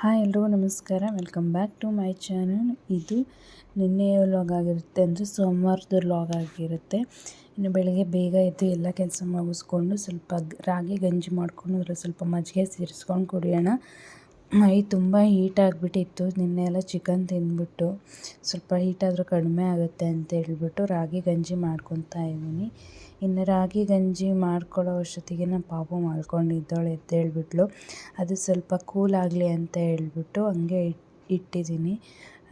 Hi ಎಲ್ರಿಗೂ ನಮಸ್ಕಾರ. Welcome back to my channel ಇದು ನಿನ್ನೆ ವ್ಲಾಗ್ ಆಗಿರುತ್ತೆ ಅಂದರೆ ಸೋಮವಾರದ ವ್ಲಾಗ್ ಆಗಿರುತ್ತೆ. ಇನ್ನು ಬೆಳಗ್ಗೆ ಬೇಗ ಎದ್ದು ಎಲ್ಲ ಕೆಲಸ ಮುಗಿಸ್ಕೊಂಡು ಸ್ವಲ್ಪ ರಾಗಿ ಗಂಜಿ ಮಾಡ್ಕೊಂಡು ಅದರ ಸ್ವಲ್ಪ ಮಜ್ಜಿಗೆ ಸೇರಿಸ್ಕೊಂಡು ಕುಡಿಯೋಣ. ಮೈ ತುಂಬ ಹೀಟ್ ಆಗಿಬಿಟ್ಟಿತ್ತು. ನಿನ್ನೆ ಎಲ್ಲ ಚಿಕನ್ ತಿಂದ್ಬಿಟ್ಟು ಸ್ವಲ್ಪ ಹೀಟಾದರೂ ಕಡಿಮೆ ಆಗುತ್ತೆ ಅಂತ ಹೇಳ್ಬಿಟ್ಟು ರಾಗಿ ಗಂಜಿ ಮಾಡ್ಕೊತಾ ಇದ್ದೀನಿ. ಇನ್ನು ರಾಗಿ ಗಂಜಿ ಮಾಡ್ಕೊಳ್ಳೋ ಅಷ್ಟೊತ್ತಿಗೆ ನಮ್ಮ ಪಾಪು ಅಂತ ಎದ್ದೇಳ್ಬಿಟ್ಲು ಅದು ಸ್ವಲ್ಪ ಕೂಲ್ ಆಗಲಿ ಅಂತ ಹೇಳ್ಬಿಟ್ಟು ಹಂಗೆ ಇಟ್, ಇಟ್ಟಿದ್ದೀನಿ.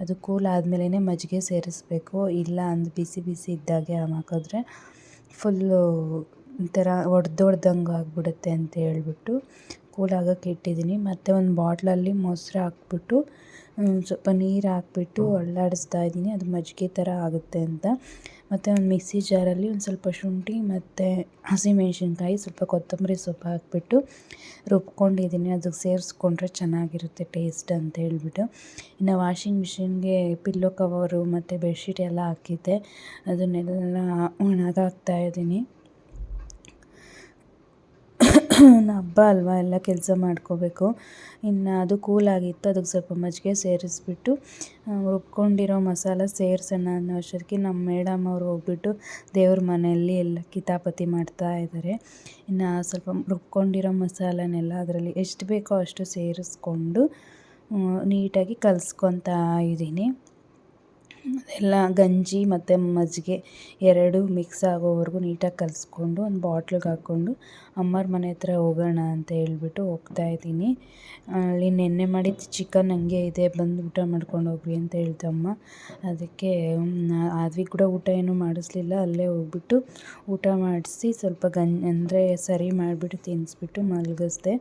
ಅದು ಕೂಲ್ ಆದಮೇಲೆ ಮಜ್ಜಿಗೆ ಸೇರಿಸ್ಬೇಕು. ಇಲ್ಲ ಅಂದು ಬಿಸಿ ಬಿಸಿ ಇದ್ದಾಗೆ ಹಾಕಿದ್ರೆ ಫುಲ್ಲು ಒಂಥರ ಒಡ್ದೊಡ್ದಂಗೆ ಆಗಿಬಿಡುತ್ತೆ ಅಂತ ಹೇಳ್ಬಿಟ್ಟು ಕೂಲ್ ಆಗೋಕ್ಕೆ ಇಟ್ಟಿದ್ದೀನಿ. ಮತ್ತು ಒಂದು ಬಾಟ್ಲಲ್ಲಿ ಮೊಸರು ಹಾಕ್ಬಿಟ್ಟು ಸ್ವಲ್ಪ ನೀರು ಹಾಕ್ಬಿಟ್ಟು ಅಳ್ಳಾಡಿಸ್ತಾ ಇದ್ದೀನಿ. ಅದು ಮಜ್ಜಿಗೆ ಥರ ಆಗುತ್ತೆ ಅಂತ. ಮತ್ತು ಒಂದು ಮಿಕ್ಸಿ ಜಾರಲ್ಲಿ ಒಂದು ಸ್ವಲ್ಪ ಶುಂಠಿ ಮತ್ತು ಹಸಿಮೆಣ್ಸಿನ್ಕಾಯಿ ಸ್ವಲ್ಪ ಕೊತ್ತಂಬರಿ ಸೊಪ್ಪು ಹಾಕ್ಬಿಟ್ಟು ರುಬ್ಕೊಂಡಿದ್ದೀನಿ. ಅದಕ್ಕೆ ಸೇರಿಸ್ಕೊಂಡ್ರೆ ಚೆನ್ನಾಗಿರುತ್ತೆ ಟೇಸ್ಟ್ ಅಂತ ಹೇಳ್ಬಿಟ್ಟು. ಇನ್ನು ವಾಷಿಂಗ್ ಮಿಷಿನ್ಗೆ ಪಿಲ್ಲೋ ಕವರು ಮತ್ತು ಬೆಡ್ಶೀಟ್ ಎಲ್ಲ ಹಾಕಿದ್ದೆ. ಅದನ್ನೆಲ್ಲ ಒಣಗಾಕ್ತಾ ಇದ್ದೀನಿ. ಹಬ್ಬ ಅಲ್ವಾ ಎಲ್ಲ ಕೆಲಸ ಮಾಡ್ಕೋಬೇಕು. ಇನ್ನು ಅದು ಕೂಲ್ ಆಗಿತ್ತು, ಅದಕ್ಕೆ ಸ್ವಲ್ಪ ಮಜ್ಜಿಗೆ ಸೇರಿಸ್ಬಿಟ್ಟು ರುಬ್ಕೊಂಡಿರೋ ಮಸಾಲ ಸೇರಿಸೋಣ ಅನ್ನೋ ಅಷ್ಟೊತ್ತಿಗೆ ನಮ್ಮ ಮೇಡಮ್ ಅವರು ಹೋಗ್ಬಿಟ್ಟು ದೇವ್ರ ಮನೆಯಲ್ಲಿ ಎಲ್ಲ ಕಿತಾಪತಿ ಮಾಡ್ತಾ ಇದ್ದಾರೆ. ಇನ್ನು ಸ್ವಲ್ಪ ರುಬ್ಕೊಂಡಿರೋ ಮಸಾಲನೆಲ್ಲ ಅದರಲ್ಲಿ ಎಷ್ಟು ಬೇಕೋ ಅಷ್ಟು ಸೇರಿಸ್ಕೊಂಡು ನೀಟಾಗಿ ಕಲಿಸ್ಕೊತಾ ಇದ್ದೀನಿ. ಎಲ್ಲ ಗಂಜಿ ಮತ್ತು ಮಜ್ಜಿಗೆ ಎರಡೂ ಮಿಕ್ಸ್ ಆಗೋವರೆಗೂ ನೀಟಾಗಿ ಕಲಿಸ್ಕೊಂಡು ಒಂದು ಬಾಟ್ಲಿಗೆ ಹಾಕ್ಕೊಂಡು ಅಮ್ಮರ ಮನೆ ಹತ್ರ ಹೋಗೋಣ ಅಂತ ಹೇಳ್ಬಿಟ್ಟು ಹೋಗ್ತಾ ಇದ್ದೀನಿ. ಅಲ್ಲಿ ನೆನ್ನೆ ಮಾಡಿದ ಚಿಕನ್ ಹಂಗೆ ಇದೆ, ಬಂದು ಊಟ ಮಾಡ್ಕೊಂಡು ಹೋಗ್ರಿ ಅಂತ ಹೇಳ್ತಮ್ಮ ಅದಕ್ಕೆ ಆದ್ವಿ ಕೂಡ ಊಟ ಏನೂ ಮಾಡಿಸ್ಲಿಲ್ಲ, ಅಲ್ಲೇ ಹೋಗ್ಬಿಟ್ಟು ಊಟ ಮಾಡಿಸಿ ಸ್ವಲ್ಪ ಗಂಜಿ ಅಂದರೆ ಸರಿ ಮಾಡಿಬಿಟ್ಟು ತಿನ್ನಿಸ್ಬಿಟ್ಟು ಮಲಗಿಸ್ದೆ.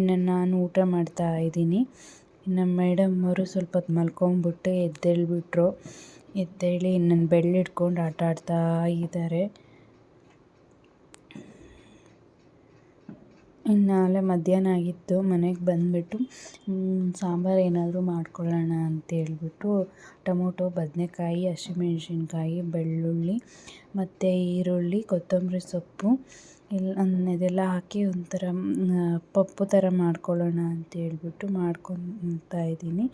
ಇನ್ನು ನಾನು ಊಟ ಮಾಡ್ತಾ ಇದ್ದೀನಿ. ಇನ್ನು ಮೇಡಮ್ ಅವರು ಸ್ವಲ್ಪ ಹೊತ್ತು ಮಲ್ಕೊಂಬಿಟ್ಟು ಎದ್ದೇಳ್ಬಿಟ್ರು. ಎದ್ದೇಳಿ ನನ್ನ ಇಟ್ಕೊಂಡು ಆಟ ಆಡ್ತಾ ಇದ್ದಾರೆ. ಅಲ್ಲೇ ಮಧ್ಯಾಹ್ನ ಆಗಿತ್ತು, ಮನೆಗೆ ಬಂದುಬಿಟ್ಟು ಸಾಂಬಾರು ಏನಾದರೂ ಮಾಡ್ಕೊಳ್ಳೋಣ ಅಂತ ಹೇಳ್ಬಿಟ್ಟು ಟೊಮೊಟೊ, ಬದನೆಕಾಯಿ, ಹಸಿಮೆಣ್ಸಿನ್ಕಾಯಿ, ಬೆಳ್ಳುಳ್ಳಿ ಮತ್ತು ಈರುಳ್ಳಿ, ಕೊತ್ತಂಬರಿ ಸೊಪ್ಪು ಇಲ್ಲ ಇದೆಲ್ಲ ಹಾಕಿ ಒಂಥರ ಪಪ್ಪು ಥರ ಮಾಡ್ಕೊಳ್ಳೋಣ ಅಂತ ಹೇಳ್ಬಿಟ್ಟು ಮಾಡ್ಕೊತಾ ಇದ್ದೀನಿ.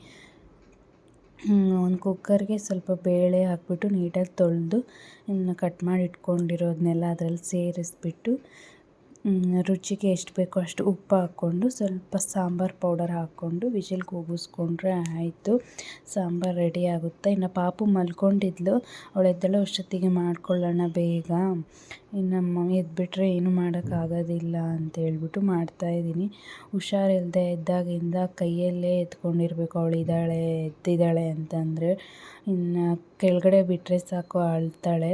ಒಂದು ಕುಕ್ಕರ್ಗೆ ಸ್ವಲ್ಪ ಬೇಳೆ ಹಾಕ್ಬಿಟ್ಟು ನೀಟಾಗಿ ತೊಳೆದು ಇನ್ನು ಕಟ್ ಮಾಡಿ ಇಟ್ಕೊಂಡಿರೋದನ್ನೆಲ್ಲ ಅದರಲ್ಲಿ ಸೇರಿಸ್ಬಿಟ್ಟು ರುಚಿಗೆ ಎಷ್ಟು ಬೇಕೋ ಅಷ್ಟು ಉಪ್ಪು ಹಾಕ್ಕೊಂಡು ಸ್ವಲ್ಪ ಸಾಂಬಾರು ಪೌಡರ್ ಹಾಕ್ಕೊಂಡು ವಿಜಿಲ್ ಕೂಗಿಸ್ಕೊಂಡ್ರೆ ಆಯಿತು. ಸಾಂಬಾರು ರೆಡಿ ಆಗುತ್ತೆ. ಇನ್ನು ಪಾಪು ಮಲ್ಕೊಂಡಿದ್ಲು. ಅವಳು ಎದ್ದೇಳೋ, ಅಷ್ಟೊತ್ತಿಗೆ ಮಾಡ್ಕೊಳ್ಳೋಣ ಬೇಗ. ಇನ್ನು ನಮ್ಮ ಎದ್ಬಿಟ್ರೆ ಏನೂ ಮಾಡೋಕ್ಕಾಗೋದಿಲ್ಲ ಅಂತ ಹೇಳ್ಬಿಟ್ಟು ಮಾಡ್ತಾಯಿದ್ದೀನಿ ಹುಷಾರಿಲ್ಲದೆ ಇದ್ದಾಗಿಂದ ಕೈಯಲ್ಲೇ ಎತ್ಕೊಂಡಿರ್ಬೇಕು. ಅವಳು ಇದ್ದಾಳೆ, ಎದ್ದಿದ್ದಾಳೆ ಅಂತಂದರೆ ಇನ್ನು ಕೆಳಗಡೆ ಬಿಟ್ಟರೆ ಸಾಕು ಅಳ್ತಾಳೆ.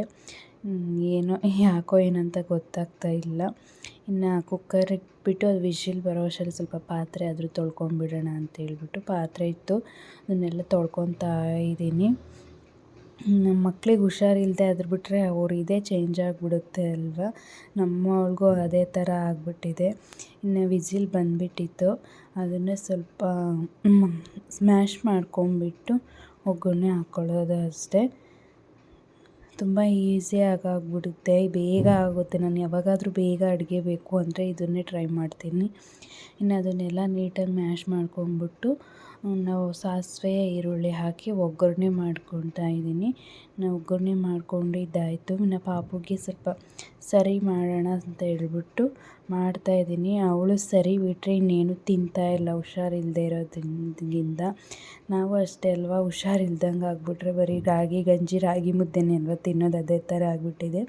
ಏನೋ, ಯಾಕೋ ಏನಂತ ಗೊತ್ತಾಗ್ತಾ ಇಲ್ಲ. ಇನ್ನು ಕುಕ್ಕರ್ ಇಟ್ಬಿಟ್ಟು ಅದು ವಿಶಿಲ್ ಬರೋ ಸ್ವಲ್ಪ ಪಾತ್ರೆ ಆದರೂ ತೊಳ್ಕೊಂಡ್ಬಿಡೋಣ ಅಂತ ಹೇಳ್ಬಿಟ್ಟು ಪಾತ್ರೆ ಇತ್ತು ಅದನ್ನೆಲ್ಲ ತೊಳ್ಕೊತಾ ಇದ್ದೀನಿ. ನಮ್ಮ ಮಕ್ಳಿಗೆ ಹುಷಾರಿಲ್ಲದೆ ಅದ್ರ ಬಿಟ್ಟರೆ ಅವ್ರು ಇದೇ ಚೇಂಜ್ ಆಗಿಬಿಡುತ್ತೆ ಅಲ್ವಾ? ನಮ್ಮವ್ಳಿಗೂ ಅದೇ ಥರ ಆಗಿಬಿಟ್ಟಿದೆ. ಇನ್ನು ವಿಜಿಲ್ ಬಂದುಬಿಟ್ಟಿತ್ತು. ಅದನ್ನು ಸ್ವಲ್ಪ ಸ್ಮ್ಯಾಶ್ ಮಾಡ್ಕೊಂಬಿಟ್ಟು ಒಗ್ಗರಣೆ ಹಾಕ್ಕೊಳ್ಳೋದು ಅಷ್ಟೇ. ತುಂಬ ಈಸಿಯಾಗಿ ಆಗಾಗ್ಬಿಡುತ್ತೆ. ಬೇಗ ಆಗುತ್ತೆ. ನಾನು ಯಾವಾಗಾದರೂ ಬೇಗ ಅಡುಗೆ ಬೇಕು ಅಂದರೆ ಇದನ್ನೇ ಟ್ರೈ ಮಾಡ್ತೀನಿ. ಇನ್ನು ಅದನ್ನೆಲ್ಲ ನೀಟಾಗಿ ಮ್ಯಾಶ್ ಮಾಡ್ಕೊಂಬಿಟ್ಟು ನಾವು ಸಾಸಿವೆ, ಈರುಳ್ಳಿ ಹಾಕಿ ಒಗ್ಗರಣೆ ಮಾಡ್ಕೊಳ್ತಾ ಇದ್ದೀನಿ. ನಾನು ಒಗ್ಗರಣೆ ಇದಾಯಿತು ನಮ್ಮ ಪಾಪುಗೆ ಸ್ವಲ್ಪ ಸರಿ ಮಾಡೋಣ ಅಂತ ಹೇಳ್ಬಿಟ್ಟು ಮಾಡ್ತಾಯಿದ್ದೀನಿ ಅವಳು ಸರಿ ಬಿಟ್ಟರೆ ಇನ್ನೇನು ತಿಂತಾ ಇಲ್ಲ ಹುಷಾರಿಲ್ಲದೆ ಇರೋದ್ರಿಂದ. ನಾವು ಅಷ್ಟೇ ಅಲ್ವಾ? ಹುಷಾರಿಲ್ದಂಗೆ ಆಗಿಬಿಟ್ರೆ ಬರೀ ರಾಗಿ, ಗಂಜಿ, ರಾಗಿ ಮುದ್ದೆನೇ ಅಲ್ವಾ ತಿನ್ನೋದು? ಅದೇ ಥರ ಆಗಿಬಿಟ್ಟಿದೆ.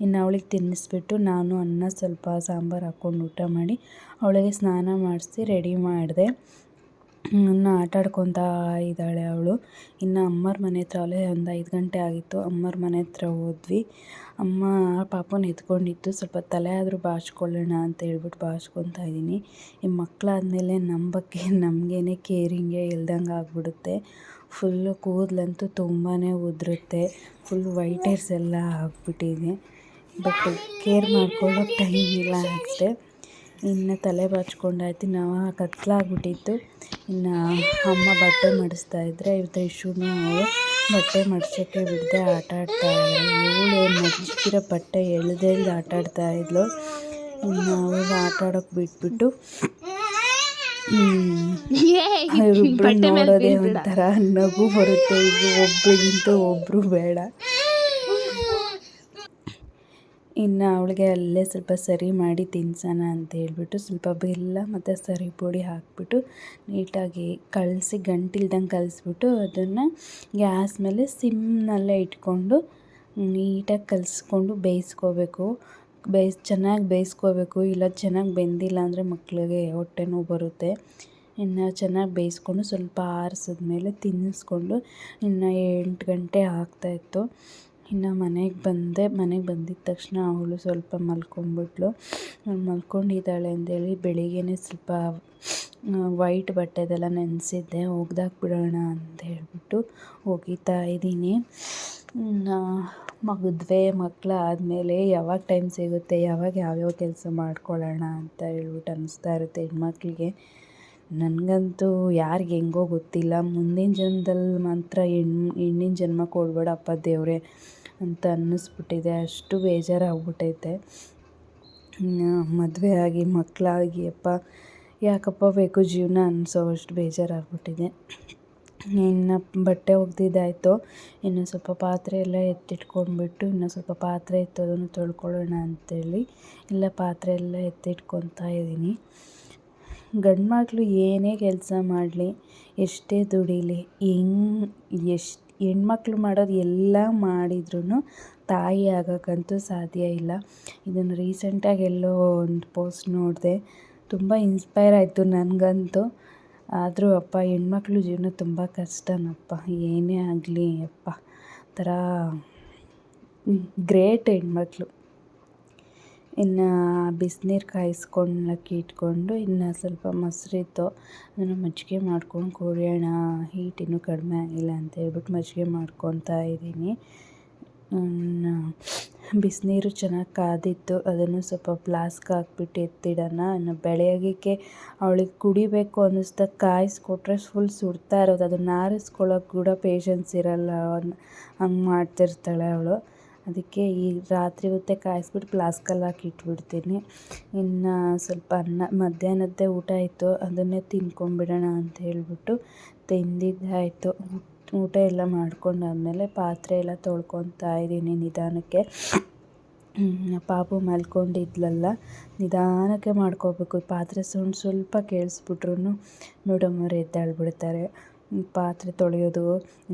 ಇನ್ನು ಅವಳಿಗೆ ತಿನ್ನಿಸ್ಬಿಟ್ಟು ನಾನು ಅನ್ನ ಸ್ವಲ್ಪ ಸಾಂಬಾರು ಹಾಕ್ಕೊಂಡು ಊಟ ಮಾಡಿ ಅವಳಿಗೆ ಸ್ನಾನ ಮಾಡಿಸಿ ರೆಡಿ ಮಾಡಿದೆ. ಇನ್ನು ಆಟ ಆಡ್ಕೊತಾ ಇದ್ದಾಳೆ ಅವಳು. ಇನ್ನು ಅಮ್ಮರ ಮನೆ ಹತ್ರ ಅಲ್ಲೇ ಒಂದು ಐದು ಗಂಟೆ ಆಗಿತ್ತು. ಅಮ್ಮರ ಮನೆ ಹತ್ರ ಹೋದ್ವಿ. ಅಮ್ಮ ಪಾಪನ ಎತ್ಕೊಂಡಿತ್ತು. ಸ್ವಲ್ಪ ತಲೆ ಆದರೂ ಬಾಚ್ಕೊಳ್ಳೋಣ ಅಂತ ಹೇಳ್ಬಿಟ್ಟು ಬಾಚ್ಕೊತಾ ಇದ್ದೀನಿ. ಈ ಮಕ್ಕಳಾದ್ಮೇಲೆ ನಮ್ಮ ಬಗ್ಗೆ ನಮಗೇನೆ ಕೇರಿಂಗೇ ಇಲ್ದಂಗೆ ಆಗಿಬಿಡುತ್ತೆ. ಫುಲ್ಲು ಕೂದಲಂತೂ ತುಂಬಾ ಉದುರುತ್ತೆ. ಫುಲ್ ವೈಟ್ ಹೇರ್ಸ್ ಎಲ್ಲ ಆಗಿಬಿಟ್ಟಿದೆ. ಬಟ್ ಕೇರ್ ಮಾಡ್ಕೊಳ್ಳೋಕೆ ಟೈಮ್ ಇಲ್ಲ ಅಷ್ಟೇ. ಇನ್ನು ತಲೆ ಬಾಚ್ಕೊಂಡಾಯ್ತು ನಾವು ಕತ್ಲಾಗ್ಬಿಟ್ಟಿತ್ತು. ಇನ್ನು ಅಮ್ಮ ಬಟ್ಟೆ ಮಡಿಸ್ತಾ ಇದ್ರೆ ಇವತ್ತು ಇಶ್ಯೂನು ಅವಳು ಬಟ್ಟೆ ಮಡ್ಸೋಕ್ಕೆ ಬಿಡದೆ ಆಟ ಆಡ್ತಾ ಇದ್ಳು ಇವಳು ಮಡಚಿರೋ ಬಟ್ಟೆ ಎಳ್ದೆ ಆಟ ಆಡ್ತಾ ಇದ್ಲು. ಇನ್ನು ಅವಳು ಆಟ ಆಡೋಕೆ ಬಿಟ್ಬಿಟ್ಟು ಇವರಿಬ್ರು ನೋಡೋದೇ ಒಂಥರ ನಗು ಬರುತ್ತೆ. ಇದು ಒಬ್ರಿಗಿಂತ ಒಬ್ಬರು ಬೇಡ. ಇನ್ನು ಅವಳಿಗೆ ಅಲ್ಲೇ ಸ್ವಲ್ಪ ಸರಿ ಮಾಡಿ ತಿನ್ಸೋಣ ಅಂತ ಹೇಳ್ಬಿಟ್ಟು ಸ್ವಲ್ಪ ಬೆಲ್ಲ ಮತ್ತು ಸರಿ ಪುಡಿ ಹಾಕ್ಬಿಟ್ಟು ನೀಟಾಗಿ ಕಲಸಿ ಗಂಟಿಲ್ದಂಗೆ ಕಲಿಸ್ಬಿಟ್ಟು ಅದನ್ನು ಗ್ಯಾಸ್ ಮೇಲೆ ಸಿಮ್ನಲ್ಲೇ ಇಟ್ಕೊಂಡು ನೀಟಾಗಿ ಕಲಿಸ್ಕೊಂಡು ಬೇಯಿಸ್ಕೋಬೇಕು. ಬೇಯಿಸ್, ಚೆನ್ನಾಗಿ ಬೇಯಿಸ್ಕೋಬೇಕು. ಇಲ್ಲ ಚೆನ್ನಾಗಿ ಬೆಂದಿಲ್ಲ ಅಂದರೆ ಮಕ್ಕಳಿಗೆ ಹೊಟ್ಟೆ ನೋವು ಬರುತ್ತೆ. ಇನ್ನು ಚೆನ್ನಾಗಿ ಬೇಯಿಸ್ಕೊಂಡು ಸ್ವಲ್ಪ ಆರಿಸಿದ್ಮೇಲೆ ತಿನ್ನಿಸ್ಕೊಂಡು ಇನ್ನು ಎಂಟು ಗಂಟೆ ಆಗ್ತಾಯಿತ್ತು ಇನ್ನು ಮನೆಗೆ ಬಂದೆ, ಮನೆಗೆ ಬಂದಿದ್ದ ತಕ್ಷಣ ಅವಳು ಸ್ವಲ್ಪ ಮಲ್ಕೊಂಡ್ಬಿಟ್ಲು ಮಲ್ಕೊಂಡಿದ್ದಾಳೆ ಅಂತೇಳಿ ಬೆಳಿಗ್ಗೆ ಸ್ವಲ್ಪ ವೈಟ್ ಬಟ್ಟೆದೆಲ್ಲ ನೆನೆಸಿದ್ದೆ ಒಗ್ದಾಕ್ಬಿಡೋಣ ಅಂತ ಹೇಳ್ಬಿಟ್ಟು ಒಗಿತಾ ಇದ್ದೀನಿ. ಮದುವೆ ಮಕ್ಕಳು ಆದಮೇಲೆ ಯಾವಾಗ ಟೈಮ್ ಸಿಗುತ್ತೆ, ಯಾವಾಗ ಯಾವ್ಯಾವ ಕೆಲಸ ಮಾಡ್ಕೊಳ್ಳೋಣ ಅಂತ ಹೇಳ್ಬಿಟ್ಟು ಅನ್ನಿಸ್ತಾ ಇರುತ್ತೆ ಹೆಣ್ಮಕ್ಳಿಗೆ. ನನಗಂತೂ ಯಾರಿಗೆ ಹೆಂಗೋ ಗೊತ್ತಿಲ್ಲ. ಮುಂದಿನ ಜನ್ಮದಲ್ಲಿ ಮಾತ್ರ ಹೆಣ್ಣು ಹೆಣ್ಣಿನ ಜನ್ಮ ಕೊಡಬೇಡಪ್ಪ ದೇವರೇ ಅಂತ ಅನ್ನಿಸ್ಬಿಟ್ಟಿದೆ. ಅಷ್ಟು ಬೇಜಾರಾಗ್ಬಿಟ್ಟೈತೆ. ಮದುವೆ ಆಗಿ ಮಕ್ಕಳಾಗಿ ಅಪ್ಪ, ಯಾಕಪ್ಪ ಬೇಕು ಜೀವನ ಅನ್ನಿಸೋವಷ್ಟು ಬೇಜಾರಾಗ್ಬಿಟ್ಟಿದೆ. ಇನ್ನು ಬಟ್ಟೆ ಒಗ್ದಿದ್ದಾಯಿತು, ಇನ್ನು ಸ್ವಲ್ಪ ಪಾತ್ರೆ ಎಲ್ಲ ಎತ್ತಿಟ್ಕೊಂಡ್ಬಿಟ್ಟು, ಇನ್ನು ಸ್ವಲ್ಪ ಪಾತ್ರೆ ಇತ್ತು ಅದನ್ನು ತೊಳ್ಕೊಳ್ಳೋಣ ಅಂತೇಳಿ ಎಲ್ಲ ಪಾತ್ರೆ ಎಲ್ಲ ಎತ್ತಿಟ್ಕೊತಾ ಇದ್ದೀನಿ. ಗಂಡು ಮಕ್ಕಳು ಏನೇ ಕೆಲಸ ಮಾಡಲಿ, ಎಷ್ಟೇ ದುಡೀಲಿ, ಹೆಂಗ್, ಎಷ್ಟು, ಹೆಣ್ಮಕ್ಳು ಮಾಡೋದು ಎಲ್ಲ ಮಾಡಿದ್ರೂ ತಾಯಿ ಆಗೋಕ್ಕಂತೂ ಸಾಧ್ಯ ಇಲ್ಲ. ಇದನ್ನು ರೀಸೆಂಟಾಗಿ ಎಲ್ಲೋ ಒಂದು ಪೋಸ್ಟ್ ನೋಡಿದೆ, ತುಂಬ ಇನ್ಸ್ಪೈರ್ ಆಯಿತು ನನಗಂತೂ. ಆದರೂ ಅಪ್ಪ, ಹೆಣ್ಮಕ್ಳು ಜೀವನ ತುಂಬ ಕಷ್ಟನಪ್ಪ, ಏನೇ ಆಗಲಿ ಅಪ್ಪ ಥರ ಗ್ರೇಟ್ ಹೆಣ್ಮಕ್ಳು. ಇನ್ನು ಬಿಸಿನೀರು ಕಾಯಿಸ್ಕೊಳ್ಳೋಕೆ ಇಟ್ಕೊಂಡು ಇನ್ನು ಸ್ವಲ್ಪ ಮೊಸರಿತ್ತು, ಅದನ್ನು ಮಜ್ಜಿಗೆ ಮಾಡ್ಕೊಂಡು ಕುಡಿಯೋಣ ಹೀಟ್ ಇನ್ನೂ ಕಡಿಮೆ ಆಗಿಲ್ಲ ಅಂತ ಹೇಳ್ಬಿಟ್ಟು ಮಜ್ಜಿಗೆ ಮಾಡ್ಕೊತಾ ಇದ್ದೀನಿ. ಬಿಸಿನೀರು ಚೆನ್ನಾಗಿ ಕಾದಿತ್ತು, ಅದನ್ನು ಸ್ವಲ್ಪ ಫ್ಲಾಸ್ಕ್ ಹಾಕ್ಬಿಟ್ಟು ಎತ್ತಿಡೋಣ. ಇನ್ನು ಬೆಳಗ್ಗೆಗೆ ಅವಳಿಗೆ ಕುಡಿಬೇಕು ಅನ್ನಿಸ್ದಾಗ ಕಾಯಿಸ್ಕೊಟ್ರೆ ಫುಲ್ ಸುಡ್ತಾ ಇರೋದು, ಅದನ್ನು ಆರಿಸ್ಕೊಳ್ಳೋಕೆ ಕೂಡ ಪೇಷನ್ಸ್ ಇರೋಲ್ಲ, ಹಂಗೆ ಮಾಡ್ತಿರ್ತಾಳೆ ಅವಳು. ಅದಕ್ಕೆ ಈ ರಾತ್ರಿ ಹೊತ್ತೇ ಕಾಯಿಸ್ಬಿಟ್ಟು ಫ್ಲಾಸ್ಕಲ್ಲಿ ಹಾಕಿ ಇಟ್ಬಿಡ್ತೀನಿ. ಇನ್ನು ಸ್ವಲ್ಪ ಅನ್ನ, ಮಧ್ಯಾಹ್ನದ್ದೇ ಊಟ ಇತ್ತು ಅದನ್ನೇ ತಿನ್ಕೊಂಬಿಡೋಣ ಅಂತ ಹೇಳ್ಬಿಟ್ಟು ತಿಂದಿದ್ದಾಯಿತು. ಊಟ ಎಲ್ಲ ಮಾಡ್ಕೊಂಡಾದ್ಮೇಲೆ ಪಾತ್ರೆ ಎಲ್ಲ ತೊಳ್ಕೊತಾ ಇದ್ದೀನಿ ನಿಧಾನಕ್ಕೆ. ಪಾಪು ಮಲ್ಕೊಂಡಿದ್ಲಲ್ಲ, ನಿಧಾನಕ್ಕೆ ಮಾಡ್ಕೋಬೇಕು. ಪಾತ್ರೆ ಸೌಂಡ್ ಸ್ವಲ್ಪ ಕೇಳಿಸ್ಬಿಟ್ರು ನೋಡಮ್ಮವ್ರು ಎದ್ದೇಳ್ಬಿಡ್ತಾರೆ. ಪಾತ್ರೆ ತೊಳೆಯೋದು,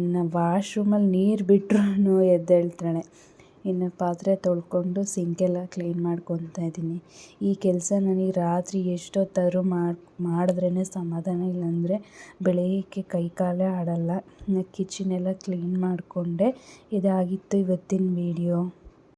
ಇನ್ನು ವಾಶ್ರೂಮಲ್ಲಿ ನೀರು ಬಿಟ್ರೂ ಎದ್ದೇಳ್ತಾಳೆ. ಇನ್ನು ಪಾತ್ರೆ ತೊಳ್ಕೊಂಡು ಸಿಂಕೆಲ್ಲ ಕ್ಲೀನ್ ಮಾಡ್ಕೊತಾ ಇದ್ದೀನಿ. ಈ ಕೆಲಸ ನನಗೆ ರಾತ್ರಿ ಎಷ್ಟೊತ್ತಾದ್ರೂ ಮಾಡಿ ಮಾಡಿದ್ರೇ ಸಮಾಧಾನ ಇಲ್ಲಾಂದರೆ ಬೆಳಗ್ಗೆ ಕೈ ಕಾಲೇ ಆಡೋಲ್ಲ. ಇನ್ನು ಕಿಚನೆಲ್ಲ ಕ್ಲೀನ್ ಮಾಡಿಕೊಂಡೆ ಇದಾಗಿತ್ತು ಇವತ್ತಿನ ವೀಡಿಯೋ.